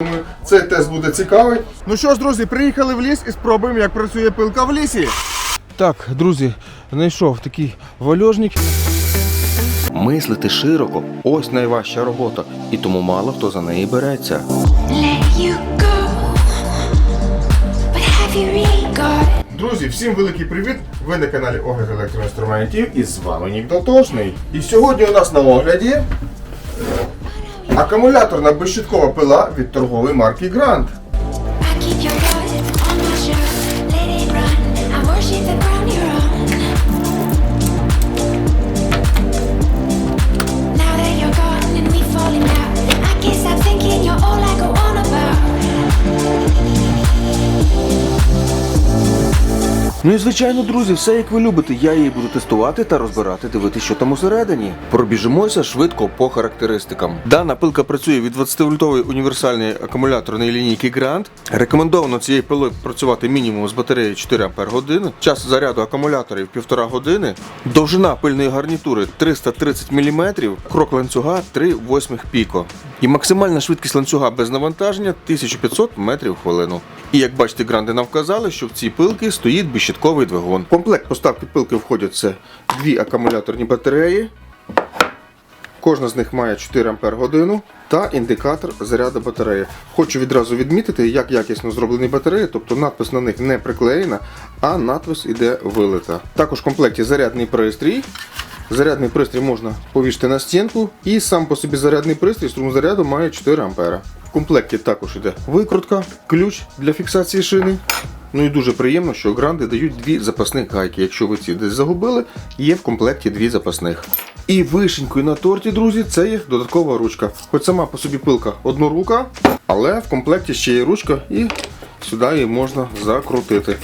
Думаю, Цей тест буде цікавий. Ну що ж, друзі, приїхали в ліс і спробуємо, як працює пилка в лісі. Так, друзі, знайшов такий вальожник. Мислити широко ось найважча робота, і тому мало хто за неї береться. Друзі, всім великий привіт! Ви на каналі Огляд електроінструментів і з вами Нік Дотошний. І сьогодні у нас на огляді акумуляторна безщиткова пила від торгової марки Grand. Ну і звичайно, друзі, все як ви любите. Я її буду тестувати та розбирати, дивитися, що там усередині. Пробіжимося швидко по характеристикам. Дана пилка працює від 20-вольтової універсальної акумуляторної лінійки Grand. Рекомендовано цією пилою працювати мінімум з батареєю 4 Ах. Час заряду акумуляторів 1,5 години. Довжина пильної гарнітури 330 мм, крок ланцюга 3,8 піко. І максимальна швидкість ланцюга без навантаження 1500 метрів хвилину. І як бачите, гранди нам вказали, що в цій пилці стоїть безщитковий двигун. В комплект поставки пилки входять це дві акумуляторні батареї. Кожна з них має 4 Ампер годину та індикатор заряду батареї. Хочу відразу відмітити, як якісно зроблені батареї, тобто надпис на них не приклеєна, а надпис іде вилита. Також в комплекті зарядний пристрій. Зарядний пристрій можна повісити на стінку, і сам по собі зарядний пристрій струм заряду має 4 Ампера. В комплекті також йде викрутка, ключ для фіксації шини. Ну і дуже приємно, що гранди дають дві запасних гайки. Якщо ви ці десь загубили, є в комплекті дві запасних. І вишенькою на торті, друзі, це є додаткова ручка. Хоч сама по собі пилка однорука, але в комплекті ще є ручка і сюди її можна закрутити.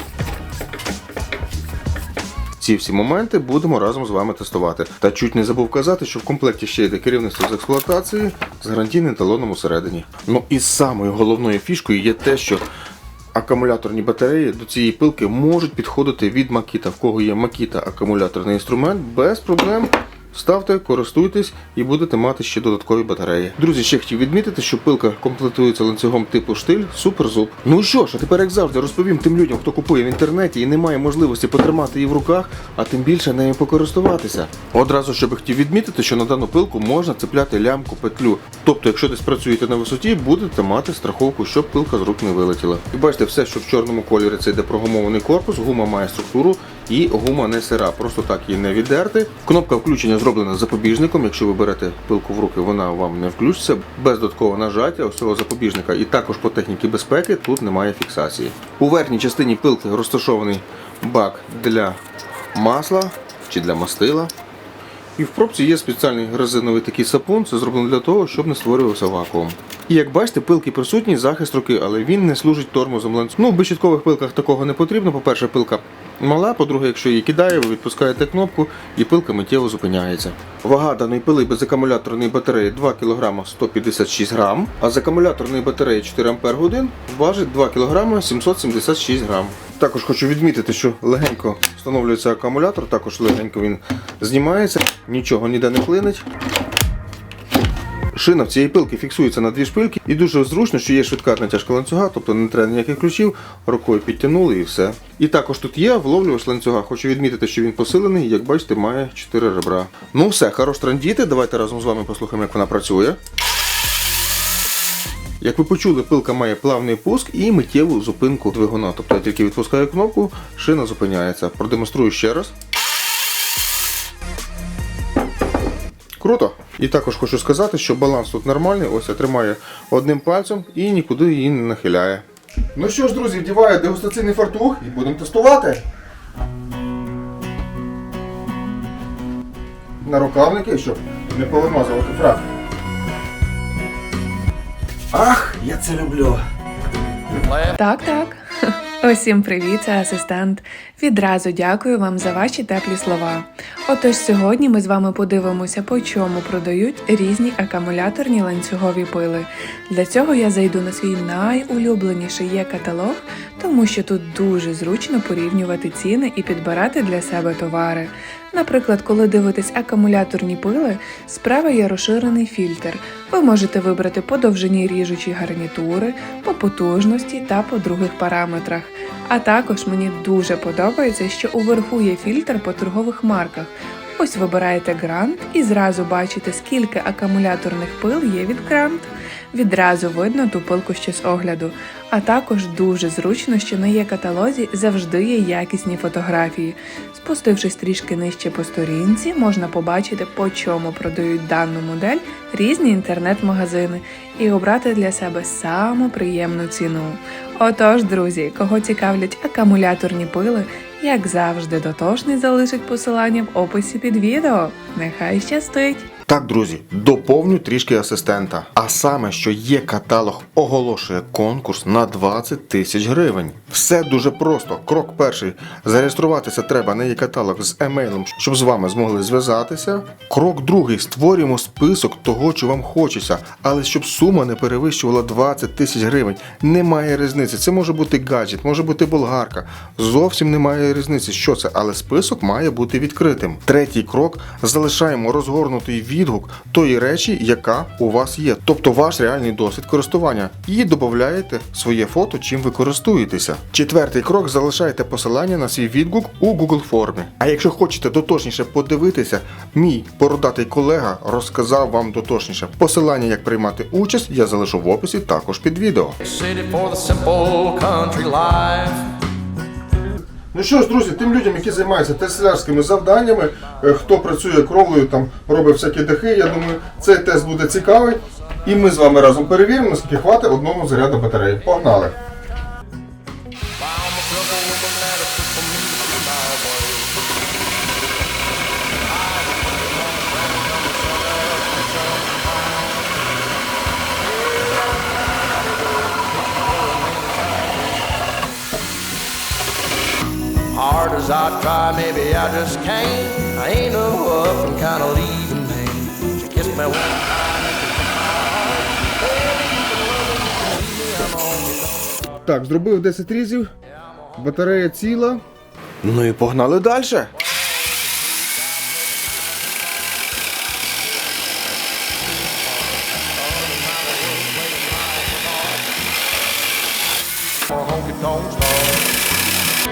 Ці всі моменти будемо разом з вами тестувати. Та чуть не забув казати, що в комплекті ще йде керівництво з експлуатації з гарантійним талоном усередині. Ну і самою головною фішкою є те, що акумуляторні батареї до цієї пилки можуть підходити від макіта. В кого є макіта акумуляторний інструмент, без проблем. Ставте, користуйтесь і будете мати ще додаткові батареї. Друзі, ще хотів відмітити, що пилка комплектується ланцюгом типу штиль суперзуб. Ну що ж, а тепер як завжди розповім тим людям, хто купує в інтернеті і не має можливості потримати її в руках, а тим більше нею покористуватися. Одразу ще би хотів відмітити, що на дану пилку можна цепляти лямку петлю. Тобто, якщо десь працюєте на висоті, будете мати страховку, щоб пилка з рук не вилетіла. І бачите, все, що в чорному кольорі, це йде прогумований корпус, гума має структуру і гума не сира. Просто так її не віддерти. Кнопка включення зроблена запобіжником. Якщо ви берете пилку в руки, вона вам не включиться. Без додаткового нажаття ось цього запобіжника. І також по техніці безпеки тут немає фіксації. У верхній частині пилки розташований бак для масла чи для мастила. І в пробці є спеціальний резиновий такий сапун, це зроблено для того, щоб не створювався вакуум. І як бачите, пилки присутній захист руки, але він не служить тормозом ланцюга. Ну, в безщиткових пилках такого не потрібно. По-перше, пилка мала, по-друге, якщо її кидає, ви відпускаєте кнопку і пилка миттєво зупиняється. Вага даної пили без акумуляторної батареї 2 кг 156 г, а з акумуляторної батареї 4 Ах важить 2 кг 776 г. Також хочу відмітити, що легенько встановлюється акумулятор, також легенько він знімається, нічого ніде не клинить. Шина в цієї пилки фіксується на дві шпильки і дуже зручно, що є швидка натяжка ланцюга, тобто не треба ніяких ключів, рукою підтягнули і все. І також тут є вловлювач ланцюга. Хочу відмітити, що він посилений, як бачите, має 4 ребра. Ну все, хорош трандіти. Давайте разом з вами послухаємо, як вона працює. Як ви почули, пилка має плавний пуск і миттєву зупинку двигуна. Тобто я тільки відпускаю кнопку, шина зупиняється. Продемонструю ще раз. Круто. І також хочу сказати, що баланс тут нормальний. Ось я тримаю одним пальцем і нікуди її не нахиляє. Ну що ж, друзі, вдіваю дегустаційний фартух і будемо тестувати. На рукавники, щоб не повимазувати фрак. Ах, я це люблю. Так, так. Усім привіт, це асистент. Відразу дякую вам за ваші теплі слова. Отож, сьогодні ми з вами подивимося, по чому продають різні акумуляторні ланцюгові пили. Для цього я зайду на свій найулюбленіший є каталог тому що тут дуже зручно порівнювати ціни і підбирати для себе товари. Наприклад, коли дивитесь акумуляторні пили, справа є розширений фільтр. Ви можете вибрати по довжині ріжучі гарнітури, по потужності та по других параметрах. А також мені дуже подобається, що уверху є фільтр по торгових марках. Ось вибираєте грант і зразу бачите, скільки акумуляторних пил є від грант. Відразу видно ту пилку ще з огляду. А також дуже зручно, що на є каталозі завжди є якісні фотографії. Спустившись трішки нижче по сторінці, можна побачити, по чому продають дану модель різні інтернет-магазини і обрати для себе саму приємну ціну. Отож, друзі, кого цікавлять акумуляторні пили, як завжди, дотошний залишить посилання в описі під відео. Нехай щастить! Так, друзі, доповню трішки асистента. А саме, що є каталог, оголошує конкурс на 20 тисяч гривень. Все дуже просто. Крок перший. Зареєструватися треба на її каталог з емейлом, щоб з вами змогли зв'язатися. Крок другий. Створюємо список того, що вам хочеться, але щоб сума не перевищувала 20 тисяч гривень. Немає різниці. Це може бути гаджет, може бути болгарка. Зовсім немає різниці, що це, але список має бути відкритим. Третій крок залишаємо розгорнутий відгук тої речі, яка у вас є, тобто ваш реальний досвід користування, і додаєте своє фото, чим ви користуєтеся. Четвертий крок залишаєте посилання на свій відгук у Google формі. А якщо хочете доточніше подивитися, мій бородатий колега розказав вам доточніше. Посилання, як приймати участь, я залишу в описі також під відео. Ну що ж, друзі, тим людям, які займаються теслярськими завданнями, е, хто працює кровлею, там робить всякі дахи, я думаю, цей тест буде цікавий. І ми з вами разом перевіримо, наскільки хватить одного заряду батареї. Погнали! As I try, maybe I just can't. I ain't no up and kind of leaving me. She kissed me one Так, зробив 10 різів, батарея ціла. Ну і погнали далі. Honky tonk star.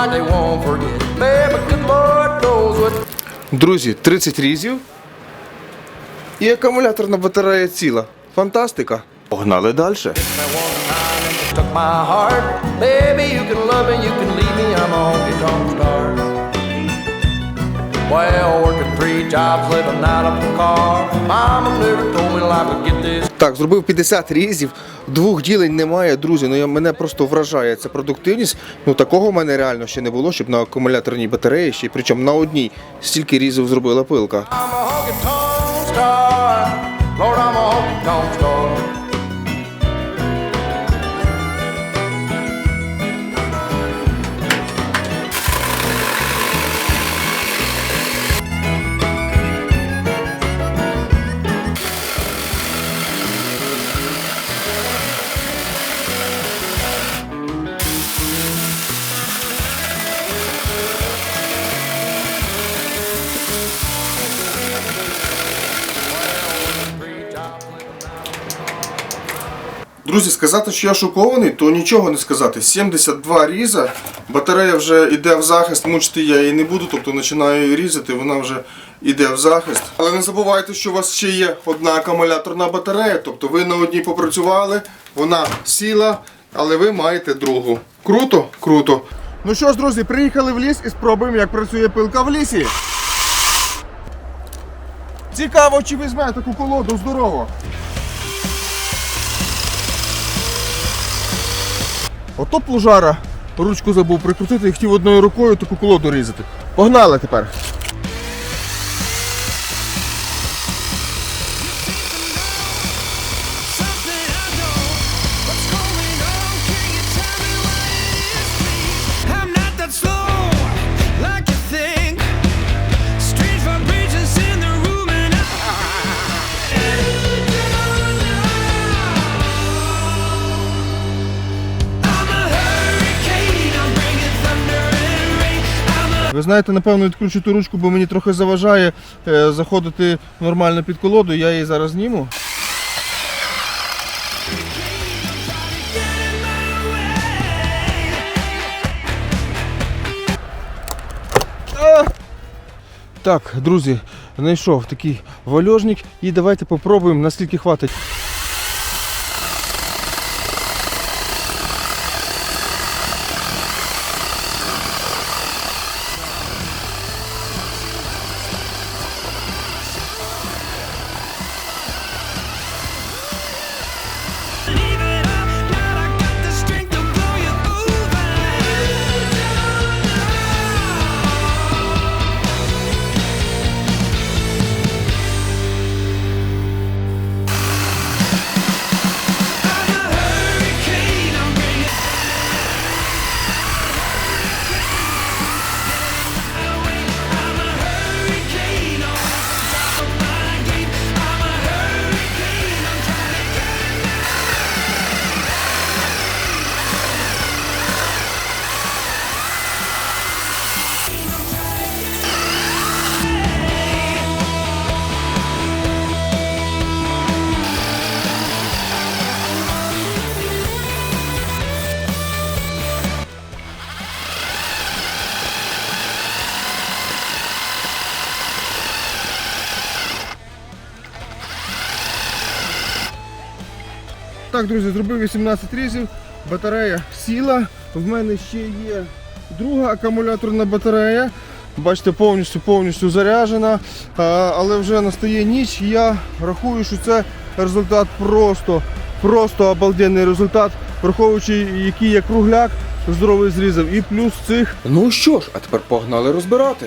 like they won't forget. Baby, good Lord knows what Друзі, 30 різів. І акумуляторна батарея ціла. Фантастика. Погнали далі. took my heart. Baby, you can love me, you can leave me, I'm all tonk star. Так, зробив 50 різів. Двох ділень немає, друзі. Ну я мене просто вражає ця продуктивність. Ну такого в мене реально ще не було, щоб на акумуляторній батареї, ще причому на одній стільки різів зробила пилка. Друзі, сказати, що я шокований, то нічого не сказати. 72 різа, батарея вже йде в захист, мучити я її не буду, тобто починаю її різати, вона вже йде в захист. Але не забувайте, що у вас ще є одна акумуляторна батарея, тобто ви на одній попрацювали, вона сіла, але ви маєте другу. Круто? Круто. Ну що ж, друзі, приїхали в ліс і спробуємо, як працює пилка в лісі. Цікаво, чи візьме таку колоду здорово. Ото плужара ручку забув прикрутити і хотів одною рукою таку колоду різати. Погнали тепер. Знаєте, напевно, відключу ту ручку, бо мені трохи заважає е, заходити нормально під колоду. Я її зараз зніму. Так, друзі, знайшов такий вальожник і давайте попробуємо, наскільки хватить. Так, друзі, зробив 18 різів, батарея сіла. В мене ще є друга акумуляторна батарея. Бачите, повністю повністю заряджена. Але вже настає ніч. Я рахую, що це результат просто, просто обалденний результат, враховуючи, який я кругляк здоровий зрізав. І плюс цих Ну що ж, а тепер погнали розбирати.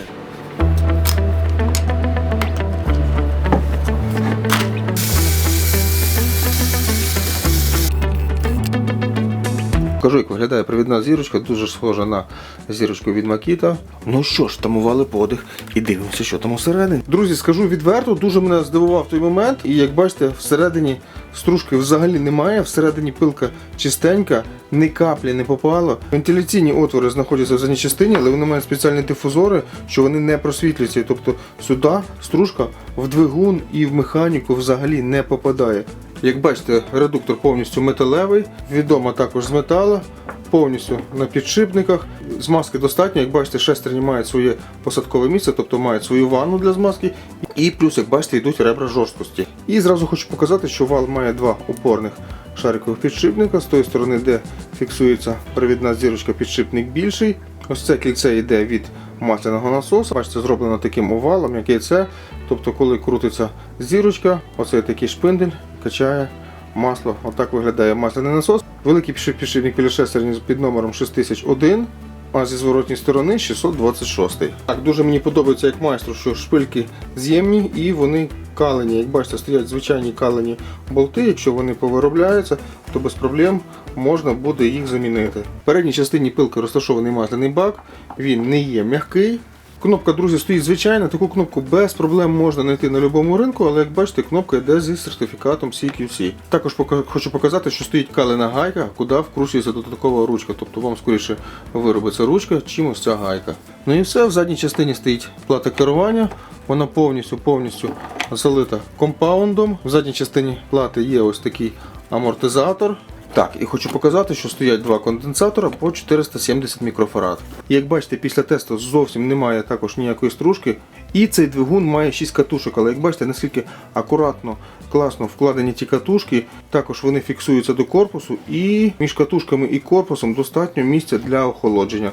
Кажу, як виглядає провідна зірочка, дуже схожа на зірочку від Макіта. Ну що ж, тамували подих і дивимося, що там усередині. Друзі, скажу відверто, дуже мене здивував той момент. І як бачите, всередині стружки взагалі немає. Всередині пилка чистенька, ні каплі не попало. Вентиляційні отвори знаходяться в задній частині, але вони мають спеціальні дифузори, що вони не просвітлюються. Тобто сюди стружка в двигун і в механіку взагалі не попадає. Як бачите, редуктор повністю металевий, відома також з металу, повністю на підшипниках. Змазки достатньо, як бачите, шестерні мають своє посадкове місце, тобто мають свою ванну для змазки. І плюс, як бачите, йдуть ребра жорсткості. І зразу хочу показати, що вал має два опорних шарикових підшипника. З тої сторони, де фіксується провідна зірочка, підшипник більший. Ось це кільце йде від масляного насоса. Бачите, зроблено таким овалом, який це. Тобто, коли крутиться зірочка, оцей такий шпиндель качає масло. Отак виглядає масляний насос. Великий піши- пілішестерні шестерні під номером 6001. А зі зворотньої сторони 626. Так, дуже мені подобається як майстру, що шпильки з'ємні і вони калені. Як бачите, стоять звичайні калені болти. Якщо вони повиробляються, то без проблем можна буде їх замінити. В передній частині пилки розташований масляний бак. Він не є м'який. Кнопка, друзі, стоїть звичайна. Таку кнопку без проблем можна знайти на будь-якому ринку, але як бачите, кнопка йде зі сертифікатом CQC. Також хочу показати, що стоїть калена гайка, куди вкручується додаткова ручка. Тобто вам скоріше виробиться ручка, чим ось ця гайка. Ну і все, в задній частині стоїть плата керування. Вона повністю повністю залита компаундом. В задній частині плати є ось такий амортизатор. Так, і хочу показати, що стоять два конденсатора по 470 мікрофарад. Як бачите, після тесту зовсім немає також ніякої стружки. І цей двигун має 6 катушок, але як бачите, наскільки акуратно, класно вкладені ті катушки, також вони фіксуються до корпусу, і між катушками і корпусом достатньо місця для охолодження.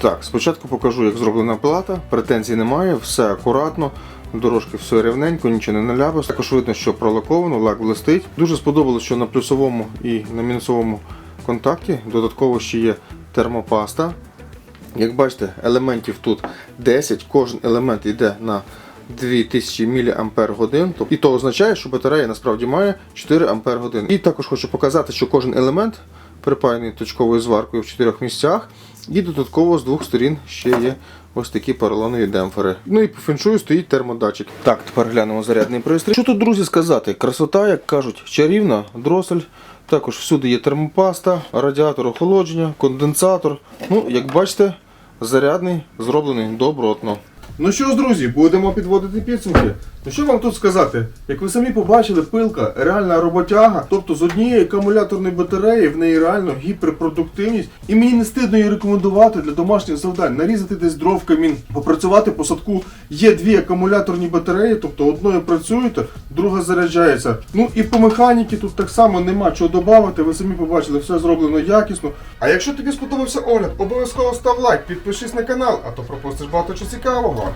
Так, спочатку покажу, як зроблена плата. Претензій немає, все акуратно. Дорожки все рівненько, нічого не наляпалось. Також видно, що пролаковано, лак блистить. Дуже сподобалось, що на плюсовому і на мінусовому контакті. Додатково ще є термопаста. Як бачите, елементів тут 10, кожен елемент йде на 2000 мАч. І то означає, що батарея насправді має 4 Ампер І також хочу показати, що кожен елемент припаяний точковою зваркою в чотирьох місцях. І додатково з двох сторін ще є ось такі поролонові демпфери. Ну і по феншую стоїть термодатчик. Так, тепер глянемо зарядний пристрій. Що тут, друзі, сказати? Красота, як кажуть, чарівна, дросель. Також всюди є термопаста, радіатор охолодження, конденсатор. Ну, як бачите, зарядний зроблений добротно. Ну що ж, друзі, будемо підводити підсумки. Ну що вам тут сказати? Як ви самі побачили, пилка реальна роботяга, тобто з однієї акумуляторної батареї в неї реально гіперпродуктивність. І мені не стидно її рекомендувати для домашніх завдань, нарізати десь дров в камін, попрацювати по садку. Є дві акумуляторні батареї, тобто одною працюєте, друга заряджається. Ну і по механіки тут так само нема чого додати. Ви самі побачили, все зроблено якісно. А якщо тобі сподобався огляд, обов'язково став лайк, підпишись на канал, а то пропустиш багато чого цікавого.